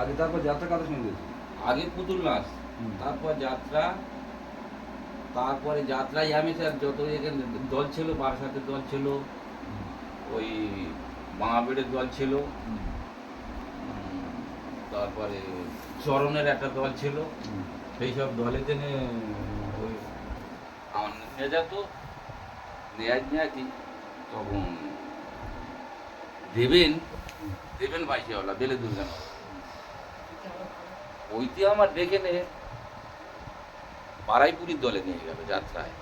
আগে তারপর যাত্রা কাদের সঙ্গে গেছিল আগে পুতুল নাচ তারপর যাত্রা তারপরে যাত্রায় আমি স্যার যত এখানে দল ছিল বারাসাতের দল ছিল ওই বাঙাবেড়ের দল ছিল তারপরে চরণের একটা দল ছিল সেই সব দলে নে ওই আমার নিয়ে যেত নেয়াজ নেয়াজি তখন দেবেন দেবেন বাইশিওয়ালা বেলে দুর্গান ওইতে আমার ডেকে নে। বারাইপুরির দলে নিয়ে গেল যাত্রায়।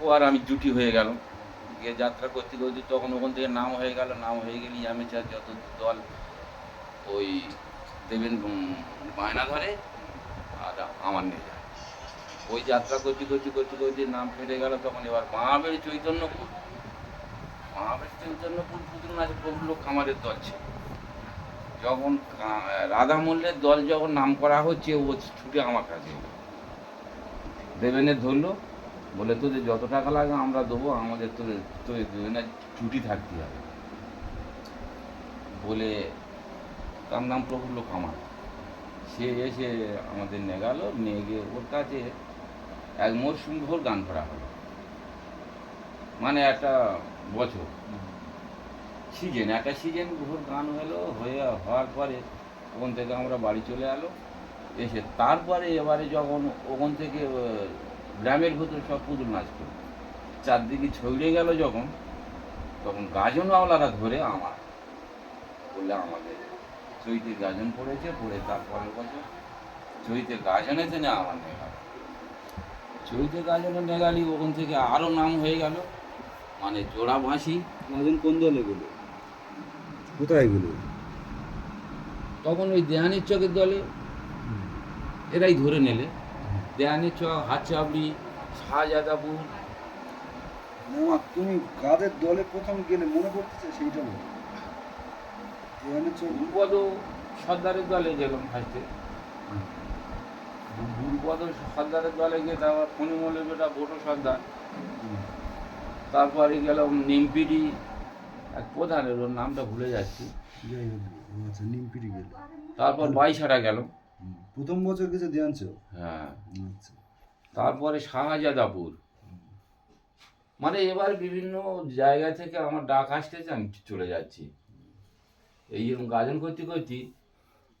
ও আর আমি জুটি হয়ে গেল গিয়ে যাত্রা করতে করতে তখন ওখান থেকে নাম হয়ে গেল। নাম হয়ে গেলেই আমি চাই যত দল ওই দেবেন বায়না ধরে আর আমার নিয়ে যায়। ওই যাত্রা করতে করতে করতে করতে নাম ফেটে গেল। তখন এবার মহাবের চৈতন্যপুর। মহাবের চৈতন্যপুর পুতুল নাচে লোক আমাদের দল ছিল। যখন রাধা মল্লের দল যখন নাম করা হচ্ছে, ও ছুটে আমার কাছে। দেবেনের ধরলো, বলে তোদের যত টাকা লাগে আমরা দেবো, আমাদের তোদের তোদের দেবেনের ছুটি থাকতে হবে। বলে তার নাম প্রফুল্ল কামার সে এসে আমাদের নিয়ে গেল, নিয়ে গিয়ে ওর কাছে এক মরশুম ভোর গান করা হলো। মানে একটা বছর। সিজন, একটা সিজন ভোর গান হলো, হয়ে হওয়ার পরে ওখান থেকে আমরা বাড়ি চলে এলো। এসে তারপরে এবারে যখন ওখান থেকে গ্রামের ভিতরে সব পুতুল নাচ করল চারদিকে ছড়িয়ে গেল যখন, তখন গাজনওয়ালারা ধরে আমার, বললে আমাদের চৈতে গাজন পড়েছে, পড়ে তারপরের বছর চৈতে গাজনে তেনে আমার নেগাল। চৈতে গাজনে নেগালি ওখান থেকে আরও নাম হয়ে গেল মানে জোড়া ভাসি গাজন কোন দলে গেল? কোথায় গেল? তখন ওই দেহানির চকের দলে এরাই ধরে নিলে। দেহানির চক হাতচাবড়ি শাহজাদাপুর। তুমি কাদের দলে প্রথম গেলে মনে পড়তেছে সেইটা বলো। এখানে চল গুরুপদ সর্দারের দলে গেলাম ফার্স্টে গুরুপদ সর্দারের দলে গিয়ে তারপর ফণিমলের বেটা বটো সর্দার। তারপরে গেলাম নিমপিডি। এক প্রধানের ওর নামটা ভুলে যাচ্ছি। আচ্ছা নিমপিড়ি গেল। তারপর বাইশাটা গেল। প্রথম বছর কিছু হ্যাঁ। আচ্ছা। তারপরে শাহজাদাপুর। মানে এবার বিভিন্ন জায়গা থেকে আমার ডাক আসতেছে আমি চলে যাচ্ছি। এই যেরকম গাজন করতে করতে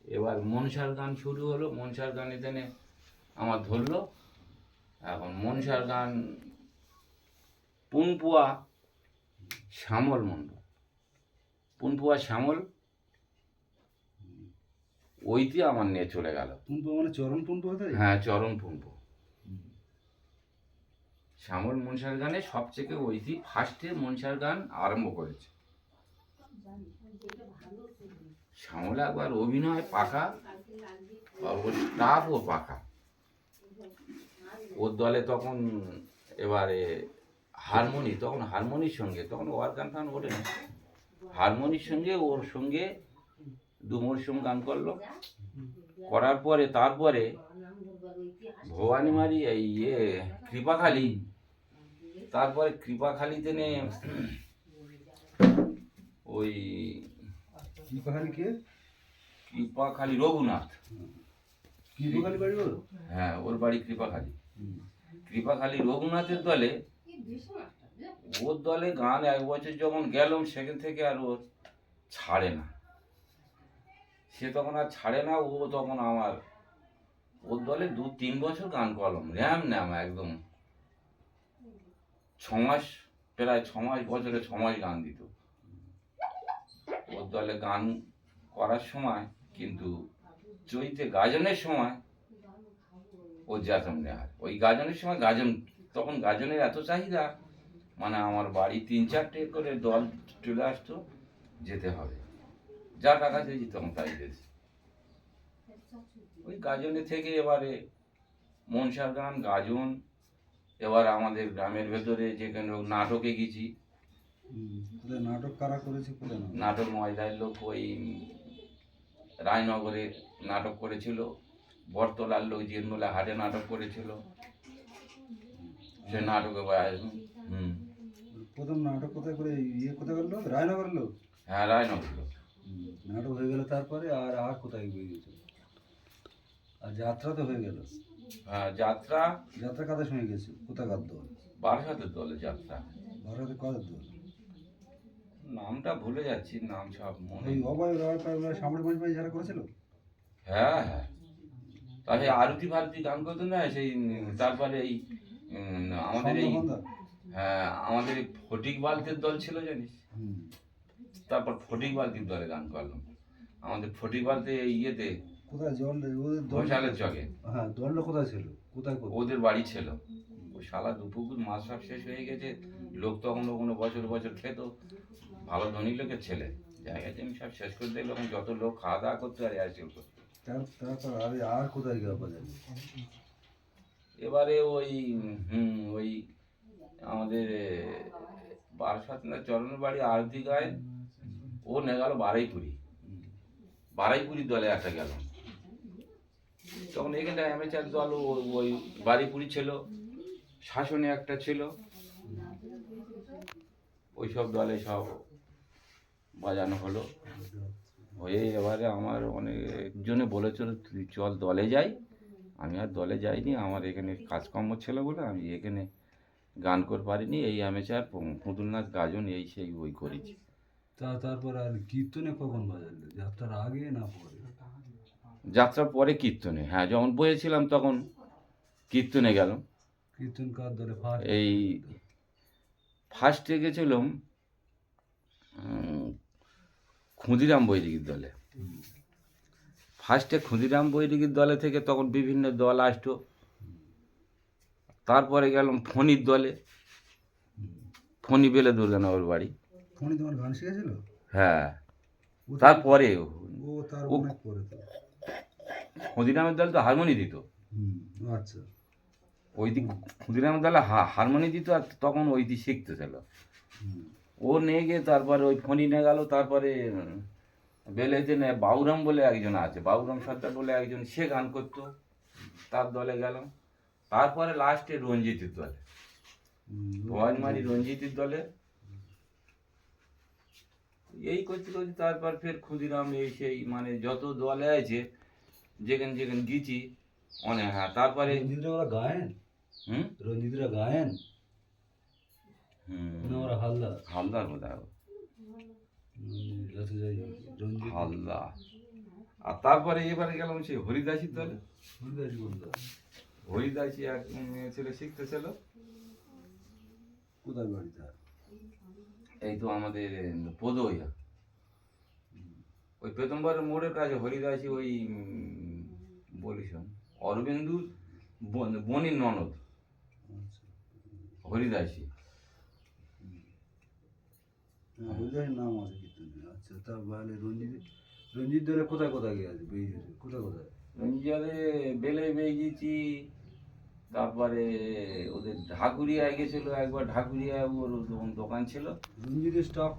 এবার মনসার গান শুরু হলো। মনসার গানে তেনে আমার ধরলো। এখন মনসার গান পুনপুয়া শ্যামল মণ্ডল। পুনপুয়া শ্যামল ওইতে আমার নিয়ে চলে গেল। পুনপো মানে চরণ পুনপো তাই? হ্যাঁ চরণ পুনপু শ্যামল মনসার গানে সবথেকে ওইটি ফার্স্টে মনসার গান আরম্ভ করেছে। শ্যামল একবার অভিনয় পাকা আর ওর স্টাফও পাকা। ওর দলে তখন এবারে হারমোনি তখন হারমোনির সঙ্গে তখন ওয়ার গান টান ওঠে না হারমোনির সঙ্গে ওর সঙ্গে দু মরশুম গান করল। করার পরে তারপরে ভবানীমারি এই ইয়ে কৃপাখালী। তারপরে কৃপাখালিতে নে ওই কি? পাহাড়ি রঘুনাথ। বাড়ি হ্যাঁ ওর বাড়ি কৃপাখালী। কৃপাখালী রঘুনাথের দলে ওর দলে গান এক বছর যখন গেলাম সেখান থেকে আর ওর ছাড়ে না। সে তখন আর ছাড়ে না, ও তখন আমার ওর দলে দু তিন বছর গান করলাম, র্যাম ন্যাম একদম। ছ মাস, প্রায় ছ মাস, বছরে ছ মাস গান দিত। ওর দলে গান করার সময়, কিন্তু চৈতে গাজনের সময় ও যেতাম নেওয়ার ওই গাজনের সময় গাজন, তখন গাজনের এত চাহিদা মানে আমার বাড়ি তিন চারটে করে দল চলে আসতো যেতে হবে। যা টাকা চেয়েছি তখন তাই দিয়েছি। ওই গাজনে থেকে এবারে মনসার গান গাজন এবার আমাদের গ্রামের ভেতরে যেখানে হোক নাটকে গেছি। নাটক কারা করেছে নাটক ময়দার লোক ওই রায়নগরে নাটক করেছিল বটতলার লোক জিরমুলা হাটে নাটক করেছিল। সে নাটকে প্রথম নাটক কোথায় করে ইয়ে কোথায় করল? রায়নগর লোক? হ্যাঁ রায়নগর লোক। নাটক হয়ে গেল তারপরে আর আর কোথায় বেরিয়েছে আর যাত্রা তো হয়ে গেল। হ্যাঁ, যাত্রা যাত্রা কাদের সঙ্গে গেছে? কোথাকার দল? বারাসাতের দলে যাত্রা। ভারতে কাদের দল? নামটা ভুলে যাচ্ছি নাম সব মনে ওই অভয় রয় সামনে মাঝ মাঝে যারা করেছিল? হ্যাঁ হ্যাঁ। তাহলে আরতি ফারতি গান করতো না সেই তারপরে এই আমাদের এই হ্যাঁ আমাদের এই ফটিক বালতির দল ছিল জানিস? তারপর ফটিক বালতির দলে গান করলাম। আমাদের ফটিক বালতি ইয়েতে কোথায় জল ওদের ঘোষালের চকে হ্যাঁ দলটা কোথায় ছিল? কোথায় ওদের বাড়ি ছিল। ওই শালা দুপুকুর মাছ সব শেষ হয়ে গেছে। লোক তখন কোনো বছর বছর খেত। ভালো ধনী লোকের ছেলে। জায়গায় জমি সব শেষ করে দিল এখন যত লোক খাওয়া দাওয়া করতে আর আসছিল তার তারপর আরে আর কোথায় পাওয়া এবারে ওই হুম ওই আমাদের বারাসাত না চরণের বাড়ি আরতি গায়ে ও নে গেল বারাইপুরি। বারাইপুরি দলে একটা গেল। তখন এখানটা অ্যামেচার দল ওই বাড়িপুরি ছিল, শাসনে একটা ছিল। ওই সব দলে সব বাজানো হলো। হয়ে এবারে আমার অনেকজনে বলেছিল, তুই চল দলে যাই। আমি আর দলে যাইনি, আমার এখানে কাজকর্ম ছিল বলে আমি এখানে গান করে পারিনি এই আমেচার পুতুল নাচ গাজন এই সেই ওই করেছি। তা তারপর আর কীর্তনে কখন বাজালে? যাত্রার আগে না পরে? যাত্রার পরে কীর্তনে। হ্যাঁ যখন বইয়েছিলাম তখন কীর্তনে গেলাম। কীর্তন কার ধরে এই ফার্স্টে গেছিলাম ক্ষুদিরাম বৈদিকের দলে। ফার্স্টে ক্ষুদিরাম বৈদিকের দলে থেকে তখন বিভিন্ন দল আসতো। তারপরে গেলাম ফণির দলে। ফণি বেলে দুর্গানগর বাড়ি। ফোনে তোমার গান শিখেছিল? হ্যাঁ। তারপরে ও ক্ষুদিরামের দল তো হারমোনি দিত। আচ্ছা। ওই দিক ক্ষুদিরামের দলে হারমোনি দিত আর তখন ওই দিক শিখতেছিল হুম। ও নিয়ে গিয়ে তারপরে ওই ফণি নিয়ে গেল তারপরে উম, বেলেতে নে বাউরাম বলে একজন আছে বাউরাম সর্দার বলে একজন সে গান করতো। তার দলে গেলাম। তারপরে লাস্টে রঞ্জিতের দলে। ভবানমারি রঞ্জিতের দলে। এই করতে করতে তারপর ফের ক্ষুদিরাম এই সেই মানে যত দলে আছে যেখানে যেখানে গিয়েছি অনেক হ্যাঁ তারপরে ওরা গায়েন? হুম? রঞ্জিতরা গায়েন? হুম। ওরা হালদার। হালদার বোধহয় হালদার। আর তারপরে এবারে গেলাম সেই হরিদাসীর দলে। হরিদাস বলতো হরিদাসী এক ছেলে শিখতেছিল কোথায় বাড়ি তার এই তো আমাদের পদইয়া ওই পেতম্বরের মোড়ের কাছে হরিদাসী ওই বলিস অরবিন্দু বনির ননদ। হরিদাসী। হ্যাঁ, নাম আছে কীর্তনে আচ্ছা তা তাহলে রঞ্জিত রঞ্জিত দলে কোথায় কোথায় গিয়েছে বেরিয়েছে কোথায় কোথায়? রঞ্জিয়ারে বেলে বেয়ে গেছি তারপরে ওদের ঢাকুরিয়ায় গেছিল একবার ঢাকুরিয়ায় ওর দোকান ছিল। স্টাফ